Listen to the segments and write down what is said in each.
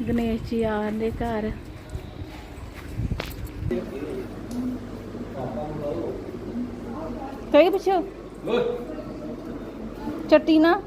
ਗਣੇਸ਼ ਜੀ ਆਂਦੇ ਘਰ। ਕਹੀ ਪੁੱਛੋ। ਚੱਟੀ ਨਾ।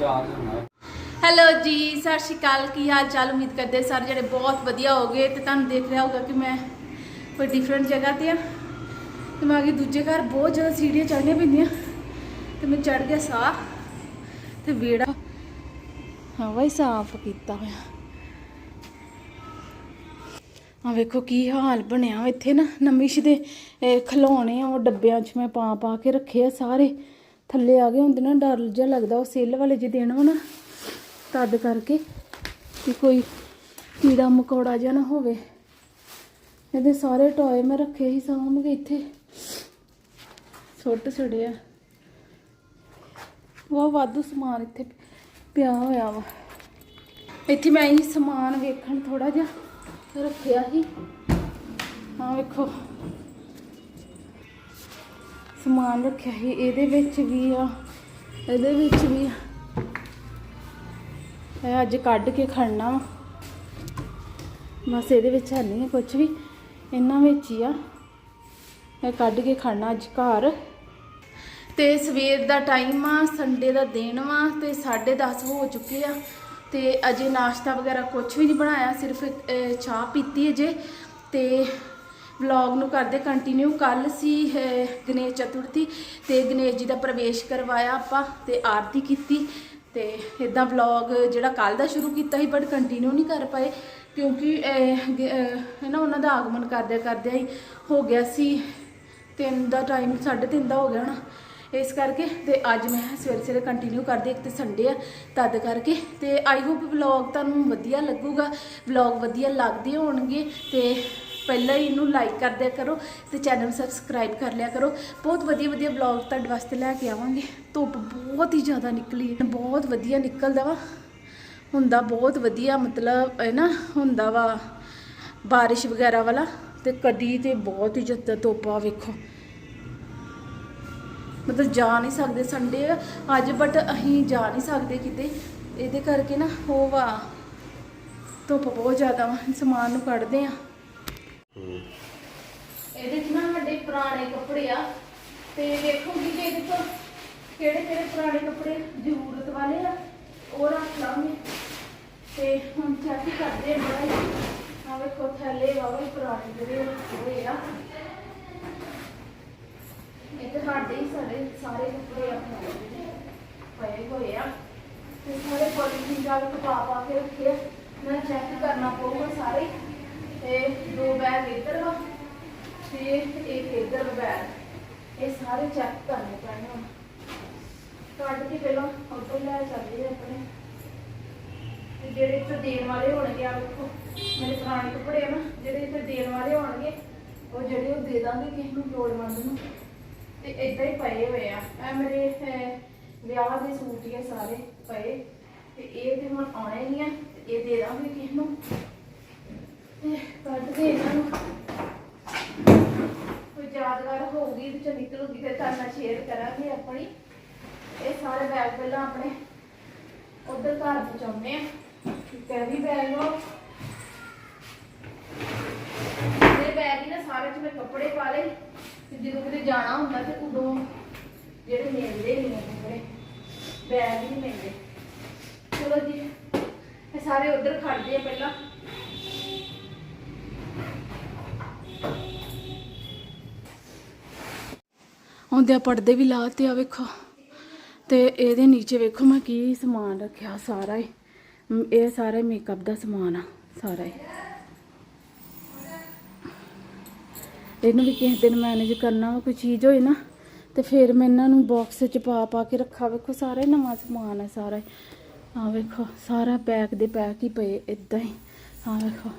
ਚਾਰਜ ਹੁੰਦਾ ਹੈਲੋ ਜੀ, ਸਤਿ ਸ਼੍ਰੀ ਅਕਾਲ। ਕੀ ਹਾਲ ਚਾਲ ਉਮੀਦ ਕਰਦੇ ਸਾਰੇ ਜਿਹੜੇ ਬਹੁਤ ਵਧੀਆ ਹੋਗੇ ਤੇ ਤੁਹਾਨੂੰ ਦੇਖ ਰਿਹਾ ਹੋਗਾ ਕਿ ਮੈਂ ਕੋਈ ਡਿਫਰੈਂਟ ਜਗ੍ਹਾ ਤੇ ਆ। ਤੇ ਮੈਂ ਆ ਦੂਜੇ ਘਰ ਬਹੁਤ ਜ਼ਿਆਦਾ ਸੀੜੀਆਂ ਚੜ੍ਹਨੀਆਂ ਪੈਂਦੀਆਂ। ਤੇ ਮੈਂ ਚੜ ਗਿਆ ਸਾਹ ਤੇ ਵਿਹੜਾ। ਹਵਾ ਹੀ ਸਾਫ਼ ਕੀਤਾ ਹੋਇਆ। ਆ ਵੇਖੋ ਕੀ ਹਾਲ ਬਣਿਆ ਇੱਥੇ ਨਾ। ਨਮਿਸ਼ ਦੇ ਖਿਲੌਣੇ ਆ, ਉਹ ਡੱਬਿਆਂ 'ਚ ਮੈਂ ਪਾ ਪਾ ਕੇ ਰੱਖੇ ਆ ਸਾਰੇ। ਥੱਲੇ ਆ ਗਏ ਹੁੰਦੇ ਨਾ ਡਰ ਜਿਹਾ ਲੱਗਦਾ, ਉਹ ਸੇਲ ਵਾਲੇ ਜਿਹੇ ਦੇਣ ਵਾ ਨਾ, ਤਦ ਕਰਕੇ ਕਿ ਕੋਈ ਕੀੜਾ ਮਕੌੜਾ ਜਿਹਾ ਨਾ ਹੋਵੇ। ਇਹਦੇ ਸਾਰੇ ਟੋਏ ਮੈਂ ਰੱਖੇ ਹੀ ਸਾਂਭ ਕੇ ਇੱਥੇ। ਸੁੱਟ ਛੜਿਆ ਉਹ ਵਾਧੂ ਸਮਾਨ ਇੱਥੇ ਪਿਆ ਹੋਇਆ ਵਾ। ਇੱਥੇ ਮੈਂ ਇਹ ਸਮਾਨ ਵੇਖਣ ਥੋੜਾ ਜਿਹਾ ਰੱਖਿਆ ਸੀ। ਹਾਂ ਵੇਖੋ। ਸਮਾਨ ਰੱਖਿਆ ਸੀ, ਇਹਦੇ ਵਿੱਚ ਵੀ ਆ, ਇਹਦੇ ਵਿੱਚ ਵੀ ਆ। ਇਹ ਅੱਜ ਕੱਢ ਕੇ ਖੜਨਾ ਵਾ। ਬਸ ਇਹਦੇ ਵਿੱਚ ਹੈ ਨਹੀਂ ਕੁਝ ਵੀ, ਇਹਨਾਂ ਵਿੱਚ ਹੀ ਆ। ਮੈਂ ਕੱਢ ਕੇ ਖੜਨਾ ਅੱਜ ਘਰ। ਤੇ ਸਵੇਰ ਦਾ ਟਾਈਮ ਆ ਸੰਡੇ ਦਾ ਦਿਨ ਵਾ, ਤੇ 10:30 ਹੋ ਚੁੱਕੇ ਆ। ਤੇ ਅਜੇ ਨਾਸ਼ਤਾ ਵਗੈਰਾ ਕੁਝ ਵੀ ਨਹੀਂ ਬਣਾਇਆ, ਸਿਰਫ ਚਾਹ ਪੀਤੀ ਅਜੇ। ਤੇ ਵਲੌਗ ਨੂੰ ਕਰਦੇ ਕੰਟੀਨਿਊ ਕੱਲ ਸੀ ਗਣੇਸ਼ ਚਤੁਰਥੀ ਤੇ ਗਣੇਸ਼ ਜੀ ਦਾ ਪ੍ਰਵੇਸ਼ ਕਰਵਾਇਆ ਆਪਾਂ ਤੇ ਆਰਤੀ ਕੀਤੀ ਤੇ ਇਦਾਂ ਵਲੌਗ ਜਿਹੜਾ ਕੱਲ ਦਾ ਸ਼ੁਰੂ ਕੀਤਾ ਸੀ ਬਟ ਕੰਟੀਨਿਊ ਨਹੀਂ ਕਰ ਪਾਏ ਕਿਉਂਕਿ ਹੈ ਨਾ ਉਹਨਾਂ ਦਾ ਆਗਮਨ ਕਰਦਿਆਂ ਕਰਦਿਆਂ ਹੀ ਹੋ ਗਿਆ ਸੀ। ਤਿੰਨ ਦਾ ਟਾਈਮ 3:30 ਦਾ ਹੋ ਗਿਆ ਨਾ ਇਸ ਕਰਕੇ ਤੇ ਅੱਜ ਮੈਂ ਸਵੇਰੇ ਸਵੇਰੇ ਕੰਟੀਨਿਊ ਕਰਦੀ ਇੱਕ ਤੇ ਸੰਡੇ ਆ, ਤਦ ਕਰਕੇ ਤੇ ਆਈ ਹੋਪ ਵਲੌਗ ਤੁਹਾਨੂੰ ਵਧੀਆ ਲੱਗੂਗਾ। ਵਲੌਗ ਵਧੀਆ ਲੱਗਦੇ ਹੋਣਗੇ ਤੇ ਪਹਿਲਾਂ ਹੀ ਇਹਨੂੰ ਲਾਈਕ ਕਰ ਦਿਆ ਕਰੋ ਤੇ ਚੈਨਲ ਸਬਸਕ੍ਰਾਈਬ ਕਰ ਲਿਆ ਕਰੋ। ਬਹੁਤ ਵਧੀਆ ਵਧੀਆ ਵਲੌਗ ਤੁਹਾਡੇ ਵਾਸਤੇ ਲੈ ਕੇ ਆਵਾਂਗੇ। ਧੁੱਪ ਬਹੁਤ ਹੀ ਜ਼ਿਆਦਾ ਨਿਕਲੀ ਬਹੁਤ ਵਧੀਆ ਨਿਕਲਦਾ ਵਾ। ਹੁੰਦਾ ਬਹੁਤ ਵਧੀਆ, ਮਤਲਬ ਹੈ ਨਾ ਹੁੰਦਾ ਵਾ ਬਾਰਿਸ਼ ਵਗੈਰਾ ਵਾਲਾ ਤੇ ਕਦੀ ਤੇ ਬਹੁਤ ਹੀ ਜ਼ਿਆਦਾ ਧੁੱਪ ਆ, ਵੇਖੋ। ਮਤਲਬ ਜਾ ਨਹੀਂ ਸਕਦੇ ਸੰਡੇ ਅੱਜ ਬਟ ਅਸੀਂ ਜਾ ਨਹੀਂ ਸਕਦੇ ਕਿਤੇ। ਇਹਦੇ ਕਰਕੇ ਨਾ ਉਹ ਵਾ ਧੁੱਪ ਬਹੁਤ ਜ਼ਿਆਦਾ ਵਾ। ਸਮਾਨ ਨੂੰ ਕੱਢਦੇ ਆ। ਇਹਦੇ 'ਚ ਨਾ ਸਾਡੇ ਪੁਰਾਣੇ ਕੱਪੜੇ ਆ। ਤੇ ਵੇਖੋਗੀ ਕਿ ਇਹਦੇ ਤੋਂ ਕਿਹੜੇ ਕਿਹੜੇ ਪੁਰਾਣੇ ਕੱਪੜੇ ਜ਼ਰੂਰਤ ਵਾਲੇ ਆ, ਉਹ ਰੱਖ ਲਾਂਗੇ। ਤੇ ਹੁਣ ਚੈੱਕ ਕਰਦੇ ਆ ਬੜਾ ਹੀ। ਆ ਵੇਖੋ, ਥੱਲੇ ਵਾਵਾ ਪੁਰਾਣੇ ਜਿਹੜੇ ਹੋਏ ਆ। ਇਹ ਤੇ ਸਾਡੇ ਹੀ ਸਾਰੇ ਸਾਰੇ ਕੱਪੜੇ ਆਪਣੇ ਪਏ ਹੋਏ ਆ। ਤੇ ਸਾਰੇ ਪੋਲੀਥੀਨ ਦਾ ਪਾ ਪਾ ਕੇ ਰੱਖੇ ਆ। ਮੈਂ ਚੈੱਕ ਕਰਨਾ ਪਊਗਾ ਸਾਰੇ। ਤੇ ਦੋ ਬੈਗ ਇੱਧਰ ਵਾ। ਤੇ ਇੱਕ ਇੱਧਰ ਬੈਗ ਇਹ ਸਾਰੇ ਚੈੱਕ ਕਰਨੇ ਪੈਣੇ ਹੁਣ। ਕੱਢ ਕੇ ਪਹਿਲਾਂ ਉੱਧਰ ਲੈ ਚੱਲਦੇ ਆ ਆਪਣੇ। ਤੇ ਜਿਹੜੇ ਇੱਥੇ ਦੇਣ ਵਾਲੇ ਹੋਣਗੇ ਆ ਵੇਖੋ, ਮੇਰੇ ਪੁਰਾਣੇ ਕੱਪੜੇ ਆ ਨਾ, ਜਿਹੜੇ ਇੱਥੇ ਦੇਣ ਵਾਲੇ ਹੋਣਗੇ, ਉਹ ਜਿਹੜੇ ਉਹ ਦੇ ਦਾਂਗੇ ਕਿਸੇ ਨੂੰ ਲੋੜਵੰਦ ਨੂੰ। ਤੇ ਇਦਾਂ ਹੀ ਪਏ ਹੋਏ ਆ। ਇਹ ਮੇਰੇ ਵਿਆਹ ਦੇ ਸੂਟ ਹੀ ਸਾਰੇ ਪਏ। ਤੇ ਇਹ ਤੇ ਹੁਣ ਆਉਣੇ ਨਹੀਂ ਆ ਇਹ ਦੇ ਦਾਂਗੇ ਕਿਸੇ ਨੂੰ। ਤੇ ਕੱਢ ਕੇ ਇਹਨਾਂ ਨੂੰ। ਯਾਦਗਾਰ ਹੋਊਗੀ ਤੇ ਨਿਕਲੂਗੀ ਤੇ ਤੁਹਾਡੇ ਨਾਲ ਸ਼ੇਅਰ ਕਰਾਂਗੇ ਆਪਣੀ। ਇਹ ਸਾਰੇ ਬੈਗ ਪਹਿਲਾਂ ਆਪਣੇ ਉਧਰ ਘਰ ਪਹੁੰਚਾਉਣੇ ਆ। ਕੈਰੀ ਬੈਗ ਵਾ ਇਹ ਬੈਗ ਹੀ ਨਾ ਸਾਰੇ ਚ ਮੈਂ ਕੱਪੜੇ ਪਾ ਲਏ। ਤੇ ਜਦੋਂ ਕਿਤੇ ਜਾਣਾ ਹੁੰਦਾ ਤੇ ਉਦੋਂ ਜਿਹੜੇ ਮਿਲਦੇ ਨਹੀਂ ਕੱਪੜੇ ਬੈਗ ਹੀ ਨਹੀਂ ਮਿਲਦੇ। ਚਲੋ ਜੀ, ਇਹ ਸਾਰੇ ਉਧਰ ਖੜਦੇ ਆ ਪਹਿਲਾਂ। ਆਉਂਦਿਆਂ ਪਰਦੇ ਵੀ ਲਾਤੇ ਆ ਵੇਖੋ। ਤੇ ਇਹਦੇ ਨੀਚੇ ਵੇਖੋ ਮੈਂ ਕੀ ਸਮਾਨ ਰੱਖਿਆ ਸਾਰਾ ਹੀ। ਇਹ ਸਾਰਾ ਮੇਕਅਪ ਦਾ ਸਮਾਨ ਆ, ਸਾਰਾ ਹੀ। ਇਹਨੂੰ ਵੀ ਕਿਸੇ ਦਿਨ ਮੈਨੇਜ ਕਰਨਾ ਵਾ, ਕੋਈ ਚੀਜ਼ ਹੋਏ ਨਾ, ਤੇ ਫਿਰ ਮੈਂ ਇਹਨਾਂ ਨੂੰ ਬਾਕਸ 'ਚ ਪਾ ਪਾ ਕੇ ਰੱਖਾ। ਵੇਖੋ, ਸਾਰਾ ਹੀ ਨਵਾਂ ਸਮਾਨ ਹੈ ਸਾਰਾ ਹੀ। ਆ ਵੇਖੋ, ਸਾਰਾ ਪੈਕ ਦੇ ਪੈਕ ਹੀ ਪਏ ਇਦਾਂ ਹੀ। ਆ ਵੇਖੋ।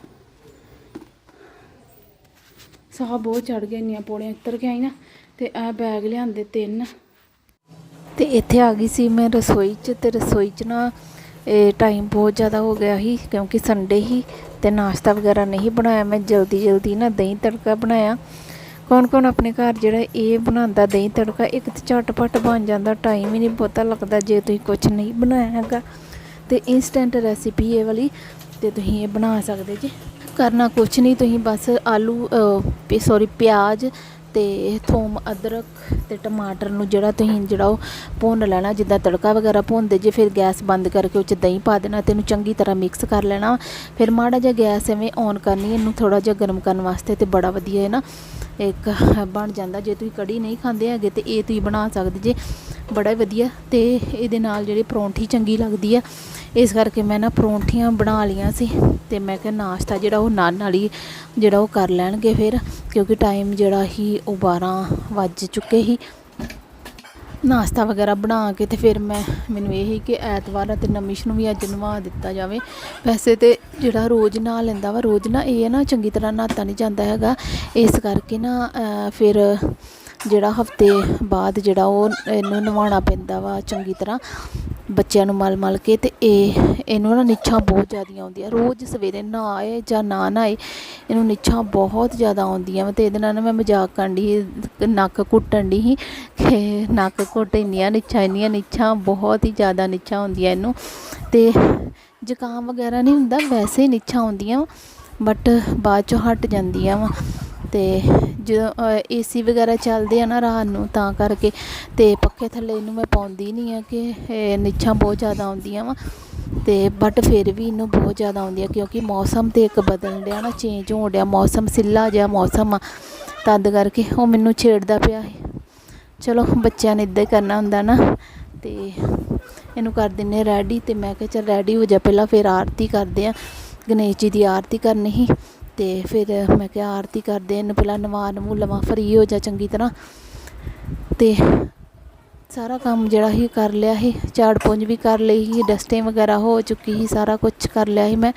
ਸਾਹ ਬਹੁਤ ਚੜ ਗਏ ਇੰਨੀਆਂ ਪੌੜੀਆਂ ਉੱਤਰ ਕੇ ਆਈ ਨਾ। ਤੇ ਇਹ ਬੈਗ ਲਿਆਂਦੇ ਤਿੰਨ। ਤੇ ਇੱਥੇ ਆ ਗਈ ਸੀ ਮੈਂ ਰਸੋਈ 'ਚ ਤੇ ਰਸੋਈ 'ਚ ਨਾ ਇਹ ਟਾਈਮ ਬਹੁਤ ਜ਼ਿਆਦਾ ਹੋ ਗਿਆ ਸੀ ਕਿਉਂਕਿ ਸੰਡੇ ਹੀ ਤੇ ਨਾਸ਼ਤਾ ਵਗੈਰਾ ਨਹੀਂ ਬਣਾਇਆ। ਮੈਂ ਜਲਦੀ ਜਲਦੀ ਨਾ ਦਹੀਂ ਤੜਕਾ ਬਣਾਇਆ। ਕੌਣ ਕੌਣ ਆਪਣੇ ਘਰ ਜਿਹੜਾ ਇਹ ਬਣਾਉਂਦਾ ਦਹੀਂ ਤੜਕਾ, ਇੱਕ ਤੇ ਝਟਪਟ ਬਣ ਜਾਂਦਾ ਟਾਈਮ ਹੀ ਨਹੀਂ ਬਹੁਤਾ ਲੱਗਦਾ ਜੇ ਤੁਸੀਂ ਕੁਝ ਨਹੀਂ ਬਣਾਇਆ ਹੈਗਾ। ਤੇ ਇਨਸਟੈਂਟ ਰੈਸਿਪੀ ਇਹ ਵਾਲੀ ਤੇ ਤੁਸੀਂ ਇਹ ਬਣਾ ਸਕਦੇ ਜੀ। ਕਰਨਾ ਕੁਝ ਨਹੀਂ, ਤੁਸੀਂ ਬਸ ਆਲੂ ਸੌਰੀ ਪਿਆਜ਼ ਅਤੇ ਥੋਮ ਅਦਰਕ ਅਤੇ ਟਮਾਟਰ ਨੂੰ ਜਿਹੜਾ ਤੁਸੀਂ ਜਿਹੜਾ ਉਹ ਭੁੰਨ ਲੈਣਾ, ਜਿੱਦਾਂ ਤੜਕਾ ਵਗੈਰਾ ਭੁੰਨਦੇ ਜੇ, ਫਿਰ ਗੈਸ ਬੰਦ ਕਰਕੇ ਉਹ 'ਚ ਦਹੀਂ ਪਾ ਦੇਣਾ ਅਤੇ ਇਹਨੂੰ ਚੰਗੀ ਤਰ੍ਹਾਂ ਮਿਕਸ ਕਰ ਲੈਣਾ। ਫਿਰ ਮਾੜਾ ਜਿਹਾ ਗੈਸ ਐਵੇਂ ਔਨ ਕਰਨੀ ਇਹਨੂੰ ਥੋੜ੍ਹਾ ਜਿਹਾ ਗਰਮ ਕਰਨ ਵਾਸਤੇ ਤੇ ਬੜਾ ਵਧੀਆ ਹੈ ਨਾ ਇੱਕ ਬਣ ਜਾਂਦਾ। ਜੇ ਤੁਸੀਂ ਕੜੀ ਨਹੀਂ ਖਾਂਦੇ ਹੈਗੇ ਤੇ ਇਹ ਤੁਸੀਂ ਬਣਾ ਸਕਦੇ ਜੇ। ਬੜਾ ਹੀ ਵਧੀਆ ਤੇ ਇਹਦੇ ਨਾਲ ਜਿਹੜੀ ਪਰੌਂਠੀ ਚੰਗੀ ਲੱਗਦੀ ਆ ਇਸ ਕਰਕੇ ਮੈਂ ਨਾ ਪਰੌਂਠੀਆਂ ਬਣਾ ਲੀਆਂ ਸੀ ਤੇ ਮੈਂ ਕਿਹਾ ਨਾਸ਼ਤਾ ਜਿਹੜਾ ਉਹ ਨਾਲ ਨਾਲ ਹੀ ਜਿਹੜਾ ਉਹ ਕਰ ਲੈਣਗੇ ਫਿਰ, ਕਿਉਂਕਿ ਟਾਈਮ ਜਿਹੜਾ ਹੀ ਉਹ 12 ਵੱਜ ਚੁੱਕੇ ਸੀ। ਨਾਸ਼ਤਾ ਵਗੈਰਾ ਬਣਾ ਕੇ ਤੇ ਫਿਰ ਮੈਂ, ਮੈਨੂੰ ਇਹ ਹੀ ਕਿ ਐਤਵਾਰ ਆ ਤੇ ਨਮਿਸ਼ ਨੂੰ ਵੀ ਅੱਜ ਨਵਾ ਦਿੱਤਾ ਜਾਵੇ। ਵੈਸੇ ਤੇ ਜਿਹੜਾ ਰੋਜ਼ ਨਹਾ ਲੈਂਦਾ ਵਾ, ਰੋਜ਼ ਨਾ ਇਹ ਹੈ ਨਾ ਚੰਗੀ ਤਰ੍ਹਾਂ ਨਹਾਤਾ ਨਹੀਂ ਜਾਂਦਾ ਹੈਗਾ। ਇਸ ਕਰਕੇ ਨਾ ਫਿਰ ਜਿਹੜਾ ਹਫ਼ਤੇ ਬਾਅਦ ਜਿਹੜਾ ਉਹ ਇਹਨੂੰ ਨਵਾਉਣਾ ਪੈਂਦਾ ਵਾ ਚੰਗੀ ਤਰ੍ਹਾਂ, ਬੱਚਿਆਂ ਨੂੰ ਮਲ ਮਲ ਕੇ ਤੇ ਇਹ, ਇਹਨੂੰ ਨਾ ਨਿੱਛਾਂ ਬਹੁਤ ਜ਼ਿਆਦਾ ਆਉਂਦੀਆਂ। ਰੋਜ਼ ਸਵੇਰੇ ਨਹਾਏ ਜਾਂ ਨਾ ਨਹਾਏ ਇਹਨੂੰ ਨਿੱਛਾਂ ਬਹੁਤ ਜ਼ਿਆਦਾ ਆਉਂਦੀਆਂ ਵਾ ਤੇ ਇਹਦੇ ਨਾਲ ਨਾ ਮੈਂ ਮਜ਼ਾਕ ਕਰਨ ਦੀ ਨੱਕ ਘੁੱਟਣ ਦੀ ਸੀ। ਕਿ ਨੱਕ ਘੁੱਟ ਇੰਨੀਆਂ ਨਿੱਛਾਂ ਇੰਨੀਆਂ ਨਿੱਛਾਂ, ਬਹੁਤ ਹੀ ਜ਼ਿਆਦਾ ਨਿੱਛਾਂ ਹੁੰਦੀਆਂ ਇਹਨੂੰ। ਤੇ ਜ਼ੁਕਾਮ ਵਗੈਰਾ ਨਹੀਂ ਹੁੰਦਾ, ਵੈਸੇ ਨਿੱਛਾਂ ਆਉਂਦੀਆਂ ਬਟ ਬਾਅਦ ਚੋਂ ਹਟ ਜਾਂਦੀਆਂ ਵਾ। ਤੇ ਜਦੋਂ ਏਸੀ ਵਗੈਰਾ ਚੱਲਦੇ ਆ ਨਾ ਰਾਤ ਨੂੰ ਤਾਂ ਕਰਕੇ ਅਤੇ ਪੱਖੇ ਥੱਲੇ ਇਹਨੂੰ ਮੈਂ ਪਾਉਂਦੀ ਨਹੀਂ ਆ ਕਿ ਨਿੱਛਾਂ ਬਹੁਤ ਜ਼ਿਆਦਾ ਆਉਂਦੀਆਂ ਵਾ ਅਤੇ ਬਟ ਫਿਰ ਵੀ ਇਹਨੂੰ ਬਹੁਤ ਜ਼ਿਆਦਾ ਆਉਂਦੀਆਂ ਕਿਉਂਕਿ ਮੌਸਮ ਤੇ ਇੱਕ ਬਦਲਣ ਡਿਆ ਨਾ ਚੇਂਜ ਹੋਣ ਡਿਆ, ਮੌਸਮ ਸਿੱਲਾ ਜਿਹਾ ਮੌਸਮ ਆ, ਤਦ ਕਰਕੇ ਉਹ ਮੈਨੂੰ ਛੇੜਦਾ ਪਿਆ ਸੀ। ਚਲੋ ਬੱਚਿਆਂ ਨੇ ਇਦਾਂ ਹੀ ਕਰਨਾ ਹੁੰਦਾ ਨਾ, ਤੇ ਇਹਨੂੰ ਕਰ ਦਿੰਨੇ ਰੈਡੀ ਤੇ ਮੈਂ ਕਿਹਾ ਚਲ ਰੈਡੀ ਹੋ ਜਾ, ਪਹਿਲਾਂ ਫਿਰ ਆਰਤੀ ਕਰਦੇ ਆ ਗਣੇਸ਼ ਜੀ ਦੀ ਆਰਤੀ ਕਰਨੀ ਸੀ। ਤੇ ਫਿਰ ਮੈਂ ਕਿਹਾ ਆਰਤੀ ਕਰਦੇ ਇਹਨੂੰ ਪਹਿਲਾਂ ਨਵਾ ਨਵੂ ਲਵਾਂ, ਫਰੀ ਹੋ ਜਾ ਚੰਗੀ ਤਰ੍ਹਾਂ। ਤੇ ਸਾਰਾ ਕੰਮ ਜਿਹੜਾ ਸੀ ਕਰ ਲਿਆ ਸੀ, ਝਾੜ ਪੁੰਜ ਵੀ ਕਰ ਲਈ ਸੀ, ਡਸਟਿੰਗ ਵਗੈਰਾ ਹੋ ਚੁੱਕੀ ਸੀ, ਸਾਰਾ ਕੁਝ ਕਰ ਲਿਆ ਸੀ ਮੈਂ।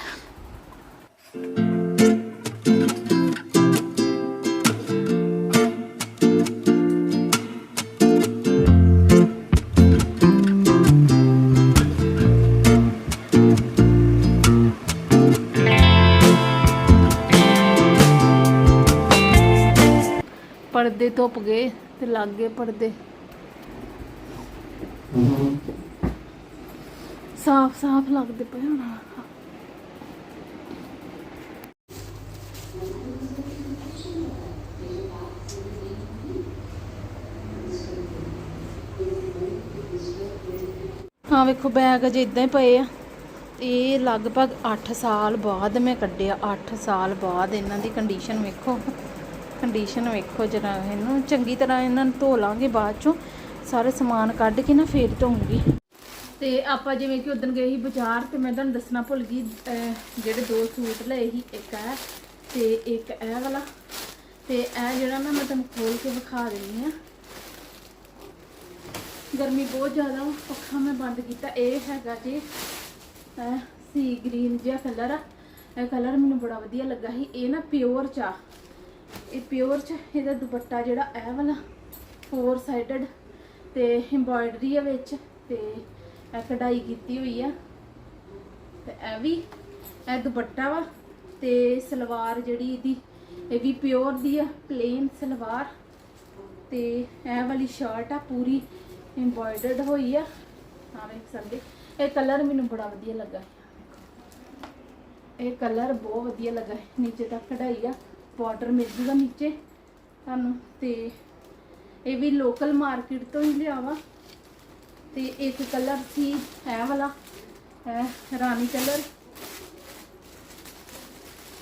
ਧੁੱਪ ਗਏ ਤੇ ਲੱਗ ਗਏ ਪਰਦੇ। ਸਾਫ਼ ਸਾਫ਼ ਲੱਗਦੇ ਪਏ ਹੁਣ। ਹਾਂ, ਵੇਖੋ ਬੈਗ ਅਜੇ ਇਦਾਂ ਹੀ ਪਏ ਆ। ਇਹ ਲਗਭਗ 8 ਸਾਲ ਬਾਅਦ ਮੈਂ ਕੱਢਿਆ। 8 ਸਾਲ ਬਾਅਦ ਇਹਨਾਂ ਦੀ ਕੰਡੀਸ਼ਨ ਵੇਖੋ। ਕੰਡੀਸ਼ਨ ਵੇਖੋ ਜਰਾ ਇਹਨੂੰ। ਚੰਗੀ ਤਰ੍ਹਾਂ ਇਹਨਾਂ ਨੂੰ ਧੋ ਲਾਂਗੇ ਬਾਅਦ ਚੋਂ। ਸਾਰੇ ਸਮਾਨ ਕੱਢ ਕੇ ਨਾ ਫੇਰ ਧੋਉਂਗੀ ਤੇ ਆਪਾਂ ਜਿਵੇਂ ਕਿ ਉਦੋਂ ਗਏ ਸੀ ਬਾਜ਼ਾਰ, ਤੇ ਮੈਂ ਤੁਹਾਨੂੰ ਦੱਸਣਾ ਭੁੱਲ ਗਈ ਜਿਹੜੇ ਦੋ ਸੂਟ ਲਏ ਸੀ, ਇੱਕ ਹੈ ਤੇ ਇੱਕ ਇਹ ਵਾਲਾ। ਤੇ ਇਹ ਜਿਹੜਾ ਨਾ ਮੈਂ ਤੁਹਾਨੂੰ ਖੋਲ ਕੇ ਵਿਖਾ ਦਿੰਦੀ ਆ ਗਰਮੀ ਬਹੁਤ ਜ਼ਿਆਦਾ ਪੱਖਾ ਮੈਂ ਬੰਦ ਕੀਤਾ। ਇਹ ਹੈਗਾ ਜੀ ਸੀ ਗ੍ਰੀਨ ਜਿਹਾ ਕਲਰ ਆ। ਇਹ ਕਲਰ ਮੈਨੂੰ ਬੜਾ ਵਧੀਆ ਲੱਗਾ ਸੀ। ਇਹ ਨਾ ਪਿਓਰ ਚ ਇਹ ਪਿਓਰ ਚ, ਇਹਦਾ ਦੁਪੱਟਾ ਜਿਹੜਾ ਇਹ ਵਾਲਾ ਫੋਰ ਸਾਈਡਡ ਤੇ ਐਮਬੋਇਡਰੀ ਆ ਵਿੱਚ ਤੇ ਇਹ ਕਢਾਈ ਕੀਤੀ ਹੋਈ ਆ। ਤੇ ਇਹ ਵੀ, ਇਹ ਦੁਪੱਟਾ ਵਾ ਤੇ ਸਲਵਾਰ ਜਿਹੜੀ ਇਹਦੀ, ਇਹ ਵੀ ਪਿਓਰ ਦੀ ਆ ਪਲੇਨ ਸਲਵਾਰ। ਤੇ ਇਹ ਵਾਲੀ ਸ਼ਰਟ ਆ, ਪੂਰੀ ਐਮਬੋਇਡਰਡ ਹੋਈ ਆ। ਹਾਂ ਵੇਖ ਸਕਦੇ, ਇਹ ਕਲਰ ਮੈਨੂੰ ਬੜਾ ਵਧੀਆ ਲੱਗਾ। ਇਹ ਕਲਰ ਬਹੁਤ ਵਧੀਆ ਲੱਗਾ, ਨੀਚੇ ਤੱਕ ਕਢਾਈ ਆ। ਬਾਰਡਰ ਮਿਲ ਜੂਗਾ ਨੀਚੇ ਤੁਹਾਨੂੰ ਤੇ ਇਹ ਵੀ ਲੋਕਲ ਮਾਰਕੀਟ ਤੋਂ ਹੀ ਲਿਆ ਵਾ ਤੇ ਇੱਕ ਕਲਰ ਸੀ ਹੈ ਵਾਲਾ ਹੈ ਰਾਣੀ ਕਲਰ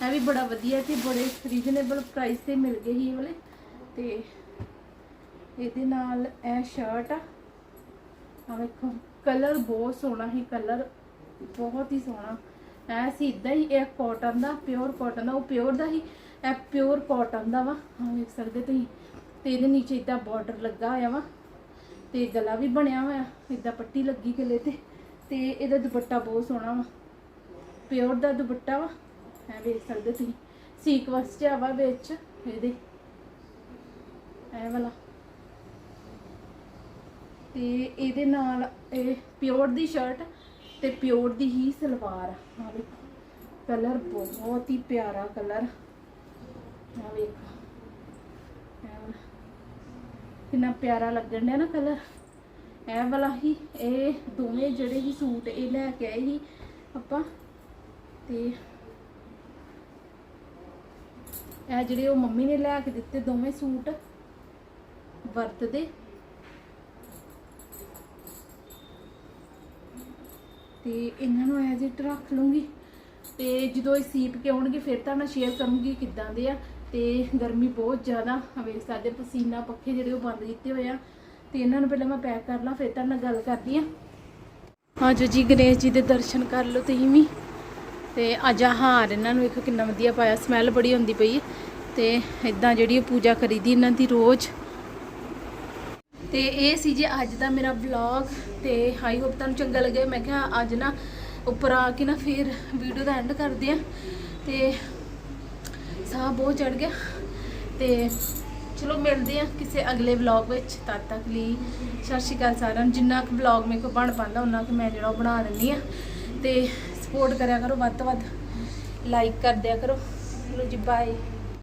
ਇਹ ਵੀ ਬੜਾ ਵਧੀਆ ਤੇ ਬੜੇ ਰੀਜ਼ਨੇਬਲ ਪ੍ਰਾਈਸ ਤੇ ਮਿਲ ਗਏ ਸੀ ਇਹ ਵਾਲੇ। ਤੇ ਇਹਦੇ ਨਾਲ ਇਹ ਸ਼ਰਟ ਆ। ਆ ਵੇਖੋ ਕਲਰ ਬਹੁਤ ਸੋਹਣਾ ਹੀ ਕਲਰ ਬਹੁਤ ਹੀ ਸੋਹਣਾ। ਐ ਸੀ ਇਦਾਂ ਹੀ, ਇਹ ਕਾਟਨ ਦਾ ਪਿਓਰ ਕਾਟਨ ਦਾ, ਉਹ ਪਿਓਰ ਦਾ ਹੀ, ਇਹ ਪਿਓਰ ਕਾਟਨ ਦਾ ਵਾ। ਹਾਂ ਵੇਖ ਸਕਦੇ ਤੁਸੀਂ, ਤੇ ਇਹਦੇ ਨੀਚੇ ਇਦਾਂ ਬਾਰਡਰ ਲੱਗਾ ਹੋਇਆ ਵਾ, ਤੇ ਗਲਾ ਵੀ ਬਣਿਆ ਹੋਇਆ ਇਦਾਂ ਪੱਟੀ ਲੱਗੀ ਗਲੇ ਤੇ ਤੇ ਇਹਦਾ ਦੁਪੱਟਾ ਬਹੁਤ ਸੋਹਣਾ ਵਾ। ਪਿਓਰ ਦਾ ਦੁਪੱਟਾ ਵਾ, ਐ ਵੇਖ ਸਕਦੇ ਤੁਸੀਂ ਸੀਕਵੈਂਸ ਚ ਵਾ ਵਿੱਚ, ਇਹਦੇ। ਇਹ ਵਾਲਾ। ਤੇ ਇਹਦੇ ਨਾਲ ਇਹ ਪਿਓਰ ਦੀ ਸ਼ਰਟ ਤੇ ਪਿਓਰ ਦੀ ਹੀ ਸਲਵਾਰ ਆ। ਵੇਖੋ, ਕਲਰ ਬਹੁਤ ਹੀ ਪਿਆਰਾ ਕਲਰ। ਆ ਵੇਖੋ। ਕਿੰਨਾ ਪਿਆਰਾ ਲੱਗਣ ਡਿਆ ਨਾ ਕਲਰ। ਇਹ ਵਾਲਾ ਹੀ, ਇਹ ਦੋਵੇਂ ਜਿਹੜੇ ਹੀ ਸੂਟ ਇਹ ਲੈ ਕੇ ਆਏ ਸੀ ਆਪਾਂ। ਤੇ ਇਹ ਜਿਹੜੇ ਉਹ ਮੰਮੀ ਨੇ ਲੈ ਕੇ ਦਿੱਤੇ ਦੋਵੇਂ ਸੂਟ ਵਰਤਦੇ। ਤੇ ਇਹਨਾਂ ਨੂੰ ਐਜ਼ ਇਟ ਰੱਖ ਲੂੰਗੀ। ਤੇ ਜਦੋਂ ਇਹ ਸੀਪ ਕੇ ਆਉਣਗੇ, ਫਿਰ ਤਾਂ ਮੈਂ ਸ਼ੇਅਰ ਕਰੂੰਗੀ ਕਿੱਦਾਂ ਦੇ ਆ। ਤੇ ਗਰਮੀ ਬਹੁਤ ਜ਼ਿਆਦਾ ਆ, ਵੇਖ ਸਕਦੇ ਪਸੀਨਾ, ਪੱਖੇ ਜਿਹੜੇ ਉਹ ਬੰਦ ਕੀਤੇ ਹੋਏ ਆ। ਤੇ ਇਹਨਾਂ ਨੂੰ ਪਹਿਲਾਂ ਮੈਂ ਪੈਕ ਕਰ ਲਾਂ, ਫਿਰ ਤਾਂ ਨਾਲ ਗੱਲ ਕਰਦੀ ਆ। ਆਜੋ ਜੀ ਗਣੇਸ਼ ਜੀ ਦੇ ਦਰਸ਼ਨ ਕਰ ਲਓ ਤੁਸੀਂ ਵੀ। ਤੇ ਅੱਜ ਆਹ ਹਾਰ ਇਹਨਾਂ ਨੂੰ ਵੇਖੋ ਕਿੰਨਾ ਵਧੀਆ ਪਾਇਆ ਸਮੈਲ ਬੜੀ ਹੁੰਦੀ ਪਈ ਹੈ ਤੇ ਇਦਾਂ ਜਿਹੜੀ ਉਹ ਪੂਜਾ ਕਰੀਦੀ ਇਹਨਾਂ ਦੀ ਰੋਜ਼। ਤੇ ਇਹ ਸੀ ਜੀ ਅੱਜ ਦਾ ਮੇਰਾ ਵਲੌਗ ਤੇ ਆਈ ਹੋਪ ਤੁਹਾਨੂੰ ਚੰਗਾ ਲੱਗਿਆ। ਮੈਂ ਕਿਹਾ ਅੱਜ ਨਾ ਉੱਪਰ ਆ ਕੇ ਨਾ ਫਿਰ ਵੀਡੀਓ ਦਾ ਐਂਡ ਕਰਦੇ ਆ ਤੇ ਸਾਹ ਬਹੁਤ ਚੜ ਗਿਆ। ਤੇ ਚਲੋ ਮਿਲਦੇ ਆ ਕਿਸੇ ਅਗਲੇ ਵਲੌਗ ਵਿੱਚ। ਤਦ ਤੱਕ ਲਈ ਸਤਿ ਸ਼੍ਰੀ ਅਕਾਲ ਸਾਰਿਆਂ ਨੂੰ। ਜਿੰਨਾ ਕੁ ਵਲੌਗ ਮੇਰੇ ਕੋਲ ਬਣ ਪਾਉਂਦਾ ਉਹਨਾਂ ਕੁ ਮੈਂ ਜਿਹੜਾ ਉਹ ਬਣਾ ਦਿੰਦੀ ਆ ਤੇ ਸਪੋਰਟ ਕਰਿਆ ਕਰੋ ਵੱਧ ਤੋਂ ਵੱਧ। ਲਾਈਕ ਕਰ ਦਿਆ ਕਰੋ। ਚਲੋ ਜੀ ਬਾਏ